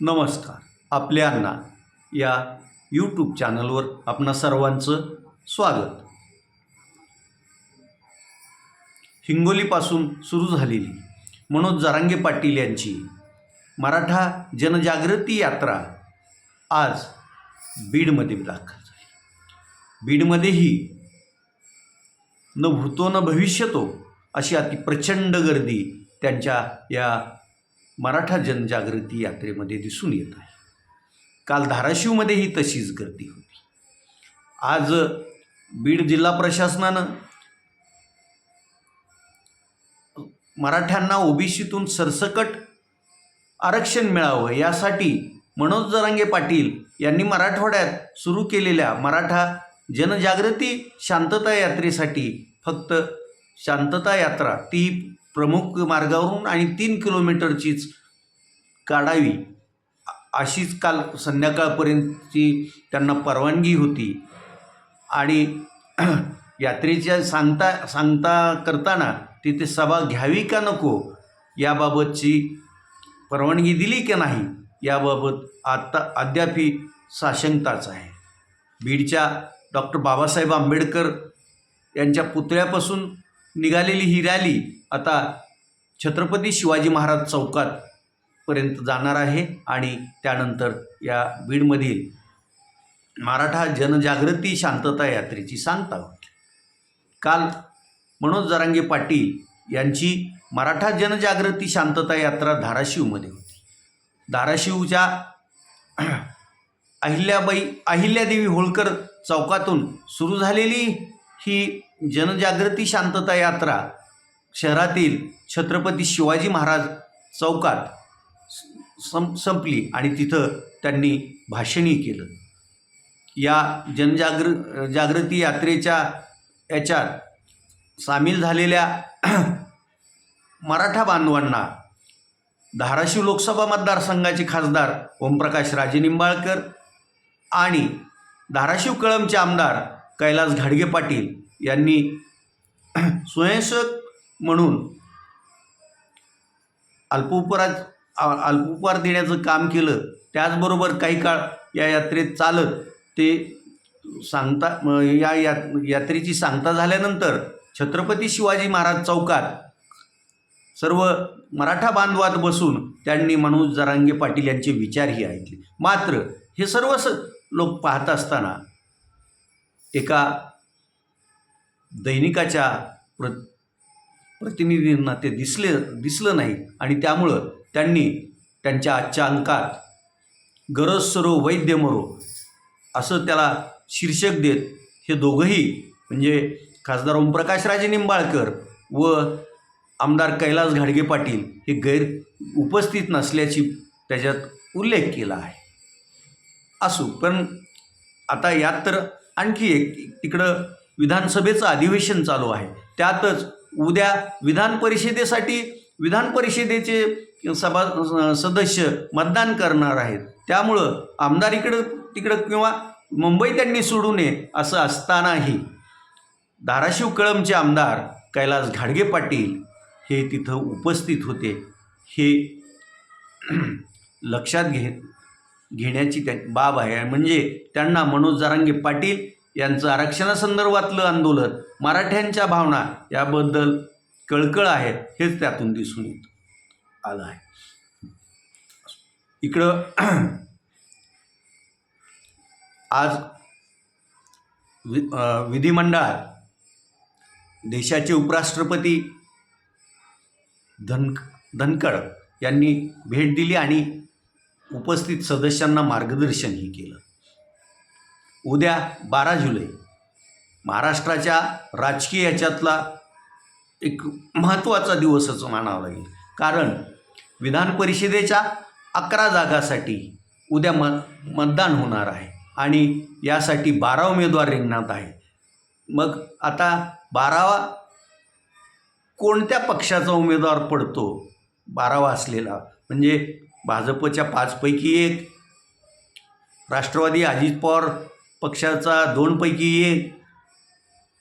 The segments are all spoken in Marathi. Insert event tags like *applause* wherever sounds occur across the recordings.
नमस्कार. आपल्यांना या यूट्यूब चॅनलवर आपणा सर्वांचं स्वागत. हिंगोलीपासून सुरू झालेली मनोज जरांगे पाटील यांची मराठा जनजागृती यात्रा आज बीडमध्ये दाखल झाली. बीडमध्येही न भूतो न भविष्यतो अशी अति प्रचंड गर्दी त्यांच्या या मराठा जनजागृती यात्रेमध्ये दिसून येत आहे. काल धाराशिवमध्येही तशीच गर्दी होती. आज बीड जिल्हा प्रशासनानं मराठ्यांना ओबीसीतून सरसकट आरक्षण मिळावं यासाठी मनोज जरांगे पाटील यांनी मराठवाड्यात सुरू केलेल्या मराठा जनजागृती शांतता यात्रेसाठी फक्त शांतता यात्रा ती प्रमुख मार्गावरून आणि तीन किलोमीटरचीच काढावी. अशीच काल संध्याकाळपर्यंतची त्यांना परवानगी होती. आणि *clears throat* यात्रेच्या सांगता सांगता करताना तिथे सभा घ्यावी का नको याबाबतची परवानगी दिली की नाही याबाबत आता अद्यापही साशंकताच आहे. बीडच्या डॉक्टर बाबासाहेब आंबेडकर यांच्या पुतळ्यापासून निघालेली ही रॅली आता छत्रपती शिवाजी महाराज चौकात पर्यंत जाणार आहे आणि त्यानंतर या बीडमधील मराठा जनजागृती शांतता यात्रेची सांगता होती. काल मनोज जरांगे पाटील यांची मराठा जनजागृती शांतता यात्रा धाराशिवमध्ये होती. धाराशिवच्या अहिल्याबाई अहिल्यादेवी होळकर चौकातून सुरू झालेली ही जनजागृती शांतता यात्रा शहरातील छत्रपती शिवाजी महाराज चौकात सं संपली आणि तिथं त्यांनी भाषणही केलं. या जनजागृ जागृती यात्रेच्या याच्यात सामील झालेल्या *clears throat* मराठा बांधवांना धाराशिव लोकसभा मतदारसंघाचे खासदार ओमप्रकाश राजे निंबाळकर आणि धाराशिव कळमचे आमदार कैलास घाडगे पाटील यांनी स्वयंसेवक म्हणून अल्पोपहार अल्पोपहार देण्याचं काम केलं. त्याचबरोबर काही काळ या यात्रेत चालत ते सांगता या यात यात्रेची सांगता झाल्यानंतर छत्रपती शिवाजी महाराज चौकात सर्व मराठा बांधवात बसून त्यांनी मनोज जरांगे पाटील यांचे विचारही ऐकले. मात्र हे सर्व लोक पाहत असताना एका दैनिकाच्या प्र प्रतिनिधींना ते दिसले दिसलं नाही. आणि त्यामुळं त्यांनी त्यांच्या आजच्या अंकात गरज सरो वैद्य मरो असं त्याला शीर्षक देत हे दोघंही म्हणजे खासदार ओमप्रकाशराजे निंबाळकर व आमदार कैलास घाडगे पाटील हे गैर उपस्थित नसल्याची त्याच्यात उल्लेख केला आहे. असू पण आता यात तर आणखी एक तिकडं विधानसभेचं अधिवेशन चालू आहे. त्यातच उद्या विधान परिषदेसाठी विधान परिषदेचे सभा सदस्य मतदान करणार आहेत. त्यामुळं आमदार इकडं तिकडं किंवा मुंबई त्यांनी सोडू नये असं असतानाही धाराशिव कळमचे आमदार कैलास घाडगे पाटील हे तिथं उपस्थित होते. हे लक्षात घे घेण्याची त्या बाब आहे. म्हणजे त्यांना मनोज जारांगे पाटील यांचं आरक्षणासंदर्भातलं आंदोलन मराठ्यांच्या भावना याबद्दल कळकळ आहे हेच त्यातून दिसून येत. आलं आहे. इकडं *clears throat* आज वि विधिमंडळात देशाचे उपराष्ट्रपती धन धनखड यांनी भेट दिली आणि उपस्थित सदस्यांना मार्गदर्शनही केलं. उद्या बारा जुलै. महाराष्ट्राच्या राजकीय याच्यातला एक महत्त्वाचा दिवसच मानावा लागेल. कारण विधान परिषदेच्या अकरा जागासाठी उद्या म मतदान होणार आहे. आणि यासाठी बारा उमेदवार रिंगणात आहे मग आता बारावा कोणत्या पक्षाचा उमेदवार पडतो? बारावा असलेला. म्हणजे भाजपच्या पाचपैकी एक राष्ट्रवादी अजित पवार पक्षाचा दोनपैकी एक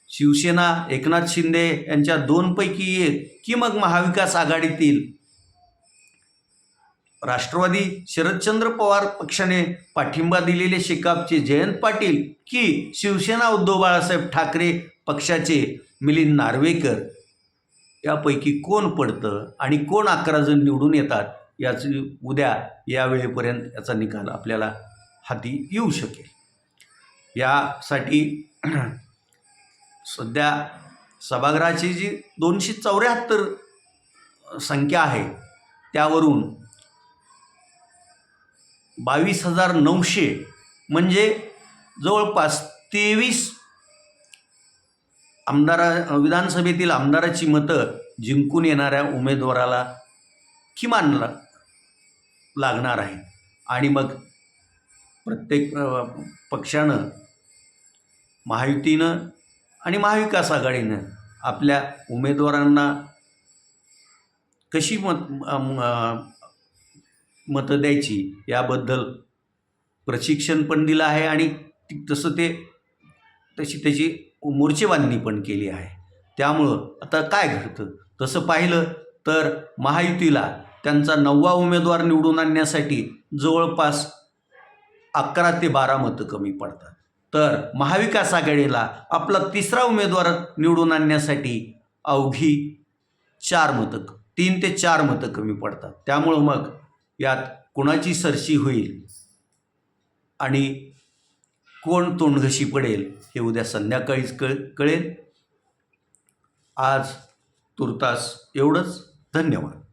शिवसेना एकनाथ शिंदे यांच्या दोनपैकी एक की मग महाविकास आघाडीतील? राष्ट्रवादी शरदचंद्र पवार पक्षाने पाठिंबा दिलेले शेकापचे जयंत पाटील की शिवसेना उद्धव बाळासाहेब ठाकरे पक्षाचे मिलिंद नार्वेकर? यापैकी कोण पडतं आणि कोण अकरा जण निवडून येतात? याची उद्या या वेळेपर्यंत याचा निकाल आपल्याला हाती येऊ शकेल. यासाठी सध्या सभागृहाची जी दोनशे चौऱ्याहत्तर संख्या आहे त्यावरून बावीस हजार नऊशे म्हणजे जवळपास तेवीस आमदारा विधानसभेतील आमदाराची मतं जिंकून येणाऱ्या उमेदवाराला किमान ला लागणार आहे. आणि मग प्रत्येक पक्षानं महायुतीनं आणि महाविकास आघाडीनं आपल्या उमेदवारांना कशी मत मतं द्यायची याबद्दल प्रशिक्षण पण दिलं आहे आणि ती- तसं ते तशी त्याची मोर्चेबांधणी पण केली आहे. त्यामुळं आता काय घडतं? तसं पाहिलं तर महायुतीला त्यांचा नववा उमेदवार निवडून आणण्यासाठी जवळपास अकरा ते बारा मतं कमी पडतात. तर महाविकास आघाडीला आपला तिसरा उमेदवार निवडून आणण्यासाठी अवघी चार मतं तीन ते चार मतं कमी पडतात. त्यामुळं मग यात कुणाची सरशी होईल आणि कोण तोंडघशी पडेल हे उद्या संध्याकाळीच कळ कळेल. आज तुर्तास एवढंच. धन्यवाद.